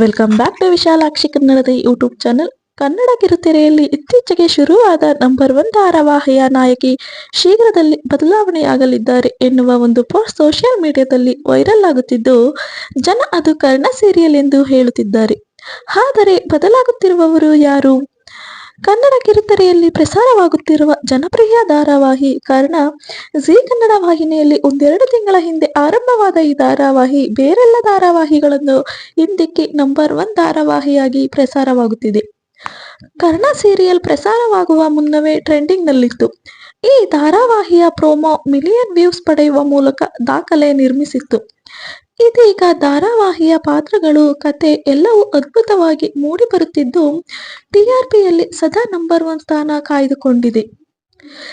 Welcome back to Vishalakshi ಕನ್ನಡದ YouTube channel. Kannada ಕಿರುತೆರೆಯಲ್ಲಿ ಇತ್ತೀಚೆಗೆ ಶುರುವಾದ ನಂಬರ್ ಒನ್ ಧಾರಾವಾಹಿಯ ನಾಯಕಿ ಶೀಘ್ರದಲ್ಲಿ ಬದಲಾವಣೆಯಾಗಲಿದ್ದಾರೆ ಎನ್ನುವ ಒಂದು ಪೋಸ್ಟ್ ಸೋಷಿಯಲ್ ಮೀಡಿಯಾದಲ್ಲಿ ವೈರಲ್ ಆಗುತ್ತಿದ್ದು, ಜನ ಅದು ಕರ್ಣ ಸೀರಿಯಲ್ ಎಂದು ಹೇಳುತ್ತಿದ್ದಾರೆ. ಆದರೆ, ಬದಲಾಗುತ್ತಿರುವವರು ಯಾರು? ಕನ್ನಡ ಕಿರುತೆರೆಯಲ್ಲಿ ಪ್ರಸಾರವಾಗುತ್ತಿರುವ ಜನಪ್ರಿಯ ಧಾರಾವಾಹಿ ಕಾರಣ ಜೀ ಕನ್ನಡ ವಾಹಿನಿಯಲ್ಲಿ ಒಂದೆರಡು ತಿಂಗಳ ಹಿಂದೆ ಆರಂಭವಾದ ಈ ಧಾರಾವಾಹಿ ಬೇರೆಲ್ಲ ಧಾರಾವಾಹಿಗಳನ್ನು ಹಿಂದಿಕ್ಕಿ ನಂಬರ್ ಒನ್ ಧಾರಾವಾಹಿಯಾಗಿ ಪ್ರಸಾರವಾಗುತ್ತಿದೆ. ಕರ್ಣ ಸೀರಿಯಲ್ ಪ್ರಸಾರವಾಗುವ ಮುನ್ನವೇ ಟ್ರೆಂಡಿಂಗ್ ನಲ್ಲಿತ್ತು ಈ ಧಾರಾವಾಹಿಯ ಪ್ರೋಮೋ ಮಿಲಿಯನ್ ವ್ಯೂಸ್ ಪಡೆಯುವ ಮೂಲಕ ದಾಖಲೆ ನಿರ್ಮಿಸಿತ್ತು. ಇದೀಗ ಧಾರಾವಾಹಿಯ ಪಾತ್ರಗಳು, ಕತೆ ಎಲ್ಲವೂ ಅದ್ಭುತವಾಗಿ ಮೂಡಿಬರುತ್ತಿದ್ದು ಟಿಆರ್ಪಿಯಲ್ಲಿ ಸದಾ ನಂಬರ್ ಒನ್ ಸ್ಥಾನ ಕಾಯ್ದುಕೊಂಡಿದೆ.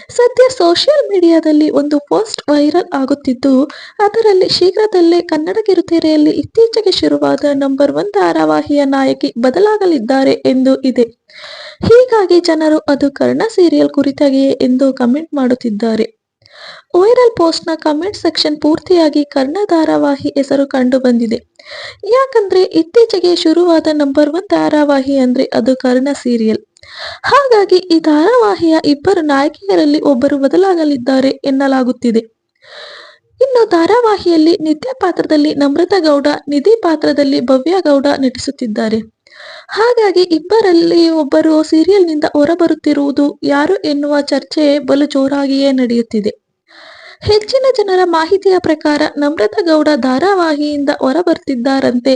ಸದ್ಯ ಸೋಷಿಯಲ್ ಮೀಡಿಯಾದಲ್ಲಿ ಒಂದು ಪೋಸ್ಟ್ ವೈರಲ್ ಆಗುತ್ತಿದ್ದು, ಅದರಲ್ಲಿ ಶೀಘ್ರದಲ್ಲೇ ಕನ್ನಡ ಕಿರುತೆರೆಯಲ್ಲಿ ಇತ್ತೀಚೆಗೆ ಶುರುವಾದ ನಂಬರ್ ಒನ್ ಧಾರಾವಾಹಿಯ ನಾಯಕಿ ಬದಲಾಗಲಿದ್ದಾರೆ ಎಂದು ಇದೆ. ಹೀಗಾಗಿ ಜನರು ಅದು ಕರ್ಣ ಸೀರಿಯಲ್ ಕುರಿತಾಗಿಯೇ ಎಂದು ಕಮೆಂಟ್ ಮಾಡುತ್ತಿದ್ದಾರೆ. ವೈರಲ್ ಪೋಸ್ಟ್ನ ಕಮೆಂಟ್ ಸೆಕ್ಷನ್ ಪೂರ್ತಿಯಾಗಿ ಕರ್ಣ ಧಾರಾವಾಹಿ ಹೆಸರು ಕಂಡು ಬಂದಿದೆ. ಯಾಕಂದ್ರೆ ಇತ್ತೀಚೆಗೆ ಶುರುವಾದ ನಂಬರ್ ಒನ್ ಧಾರಾವಾಹಿ ಅಂದ್ರೆ ಅದು ಕರ್ಣ ಸೀರಿಯಲ್. ಹಾಗಾಗಿ ಈ ಧಾರಾವಾಹಿಯ ಇಬ್ಬರು ನಾಯಕಿಯರಲ್ಲಿ ಒಬ್ಬರು ಬದಲಾಗಲಿದ್ದಾರೆ ಎನ್ನಲಾಗುತ್ತಿದೆ. ಇನ್ನು ಧಾರಾವಾಹಿಯಲ್ಲಿ ನಿತ್ಯ ಪಾತ್ರದಲ್ಲಿ ನಮ್ರತಾ ಗೌಡ, ನಿಧಿ ಪಾತ್ರದಲ್ಲಿ ಭವ್ಯ ಗೌಡ ನಟಿಸುತ್ತಿದ್ದಾರೆ. ಹಾಗಾಗಿ ಇಬ್ಬರಲ್ಲಿ ಒಬ್ಬರು ಸೀರಿಯಲ್ನಿಂದ ಹೊರಬರುತ್ತಿರುವುದು ಯಾರು ಎನ್ನುವ ಚರ್ಚೆ ಬಲು ಜೋರಾಗಿಯೇ ನಡೆಯುತ್ತಿದೆ. ಹೆಚ್ಚಿನ ಜನರ ಮಾಹಿತಿಯ ಪ್ರಕಾರ ನಮ್ರತಾ ಗೌಡ ಧಾರಾವಾಹಿಯಿಂದ ಹೊರಬರ್ತಿದ್ದಾರಂತೆ.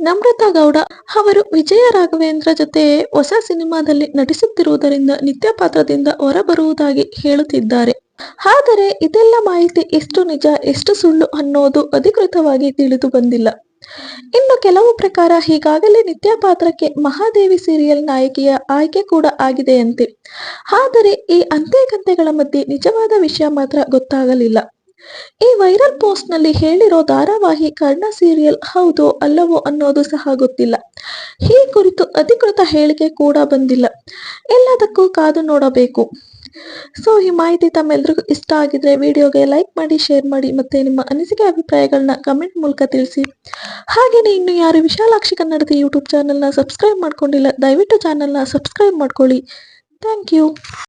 ನಮ್ರತಾ ಗೌಡ ಅವರು ವಿಜಯ ರಾಘವೇಂದ್ರ ಜೊತೆ ಹೊಸ ಸಿನಿಮಾದಲ್ಲಿ ನಟಿಸುತ್ತಿರುವುದರಿಂದ ನಿತ್ಯ ಪಾತ್ರದಿಂದ ಹೊರಬರುವುದಾಗಿ ಹೇಳುತ್ತಿದ್ದಾರೆ. ಆದರೆ ಇದೆಲ್ಲ ಮಾಹಿತಿ ಎಷ್ಟು ನಿಜ, ಎಷ್ಟು ಸುಳ್ಳು ಅನ್ನೋದು ಅಧಿಕೃತವಾಗಿ ತಿಳಿದು ಬಂದಿಲ್ಲ. ಇನ್ನು ಕೆಲವು ಪ್ರಕಾರ ಈಗಾಗಲೇ ನಿತ್ಯ ಪಾತ್ರಕ್ಕೆ ಮಹಾದೇವಿ ಸೀರಿಯಲ್ ನಾಯಕಿಯ ಆಯ್ಕೆ ಕೂಡ ಆಗಿದೆಯಂತೆ. ಆದರೆ ಈ ಅಂತೆಕಂತೆಗಳ ಮಧ್ಯೆ ನಿಜವಾದ ವಿಷಯ ಮಾತ್ರ ಗೊತ್ತಾಗಲಿಲ್ಲ. ಈ ವೈರಲ್ ಪೋಸ್ಟ್ನಲ್ಲಿ ಹೇಳಿರೋ ಧಾರಾವಾಹಿ ಕರ್ಣ ಸೀರಿಯಲ್ ಹೌದೋ ಅಲ್ಲವೋ ಅನ್ನೋದು ಸಹ ಗೊತ್ತಿಲ್ಲ. ಈ ಕುರಿತು ಅಧಿಕೃತ ಹೇಳಿಕೆ ಕೂಡ ಬಂದಿಲ್ಲ. ಎಲ್ಲದಕ್ಕೂ ಕಾದು ನೋಡಬೇಕು. ಸೊ ಈ ಮಾಹಿತಿ ತಮ್ಮೆಲ್ಲರಿಗೂ ಇಷ್ಟ ಆಗಿದ್ರೆ ವಿಡಿಯೋಗೆ ಲೈಕ್ ಮಾಡಿ ಶೇರ್ ಮಾಡಿ ಮತ್ತೆ ನಿಮ್ಮ ಅನಿಸಿಕೆ ಅಭಿಪ್ರಾಯಗಳನ್ನ ಕಮೆಂಟ್ ಮೂಲಕ ತಿಳಿಸಿ. ಹಾಗೆಯೇ ಇನ್ನು ಯಾರು ವಿಶಾಲಾಕ್ಷಿ ಕನ್ನಡದ ಯೂಟ್ಯೂಬ್ ಚಾನಲ್ನ ಸಬ್ಸ್ಕ್ರೈಬ್ ಮಾಡ್ಕೊಂಡಿಲ್ಲ, ದಯವಿಟ್ಟು ಚಾನಲ್ನ ಸಬ್ಸ್ಕ್ರೈಬ್ ಮಾಡ್ಕೊಳ್ಳಿ. Thank you